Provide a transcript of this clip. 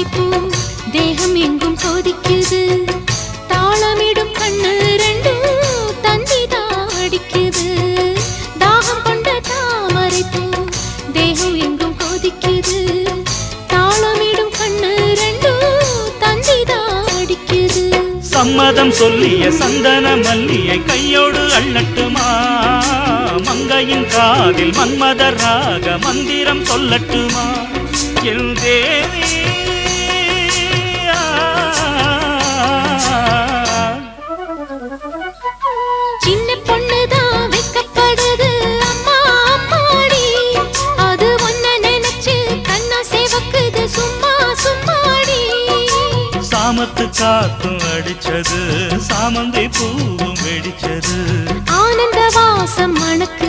அரைப்போம் தேகம் எங்கும் கொதிக்குது தாளமிடும் கண்ணு ரெண்டு தந்தி தாடிக்குது தாகம் கொண்ட தாமரைப்பூ தேகம் எங்கும் கொதிக்குது தாளமிடும் கண்ணு ரெண்டு தந்தி தாடிக்குது சம்மதம் சொல்லிய சந்தன மல்லியை கையோடு அள்ளட்டுமா? மங்கையின் காதில் மன்மத ராக மந்திரம் சொல்லட்டுமா? என் சாமத்து காத்தும் அடிச்சது. சாமந்தி பூவும் வெடிச்சது. ஆனந்த வாசம் மணக்குது